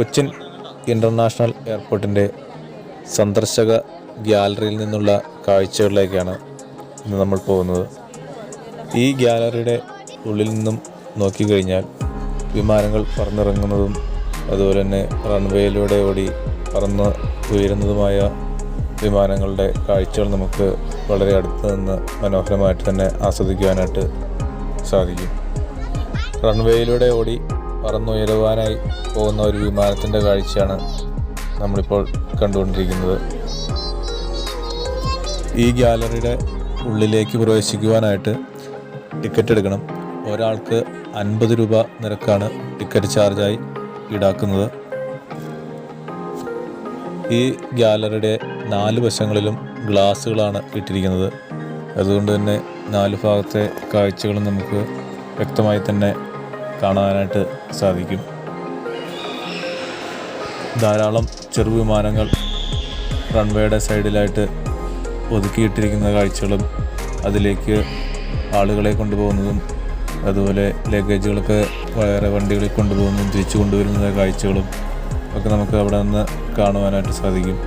Cochin international എയർപോർട്ടിന്റെ സന്ദർശക ഗ്യാലറിയിൽ നിന്നുള്ള കാഴ്ചകളിലേക്കാണ് ഇന്ന് നമ്മൾ പോകുന്നത്. ഈ ഗ്യാലറിയുടെ ഉള്ളിൽ നിന്നും നോക്കിക്കഴിഞ്ഞാൽ വിമാനങ്ങൾ പറന്നിറങ്ങുന്നതും അതുപോലെ തന്നെ റൺവേയിലൂടെ ഓടി പറന്ന് ഉയരുന്നതുമായ വിമാനങ്ങളുടെ കാഴ്ചകൾ നമുക്ക് വളരെ അടുത്ത് നിന്ന് മനോഹരമായിട്ട് തന്നെ ആസ്വദിക്കുവാനായിട്ട് സാധിക്കും. റൺവേയിലൂടെ ഓടി പറന്നുയരുവാനായി പോകുന്ന ഒരു വിമാനത്തിന്റെ കാഴ്ചയാണ് നമ്മളിപ്പോൾ കണ്ടുകൊണ്ടിരിക്കുന്നത്. ഈ ഗ്യാലറിയുടെ ഉള്ളിലേക്ക് പ്രവേശിക്കുവാനായിട്ട് ടിക്കറ്റ് എടുക്കണം. ഒരാൾക്ക് അൻപത് രൂപ നിരക്കാണ് ടിക്കറ്റ് ചാർജായി ഈടാക്കുന്നത്. ഈ ഗ്യാലറിയുടെ നാല് വശങ്ങളിലും ഗ്ലാസ്സുകളാണ് ഇട്ടിരിക്കുന്നത്. അതുകൊണ്ട് തന്നെ നാല് ഭാഗത്തെ കാഴ്ചകളും നമുക്ക് വ്യക്തമായി തന്നെ കാണാനായിട്ട് സാധിക്കും. ധാരാളം ചെറു വിമാനങ്ങൾ റൺവേയുടെ സൈഡിലായിട്ട് ഒതുക്കിയിട്ടിരിക്കുന്ന കാഴ്ചകളും അതിലേക്ക് ആളുകളെ കൊണ്ടുപോകുന്നതും അതുപോലെ ലഗേജുകളൊക്കെ വേറെ വണ്ടികളിൽ കൊണ്ടുപോകുന്നതും തിരിച്ചു കൊണ്ടുവരുന്ന കാഴ്ചകളും ഒക്കെ നമുക്ക് അവിടെ നിന്ന് കാണുവാനായിട്ട് സാധിക്കും.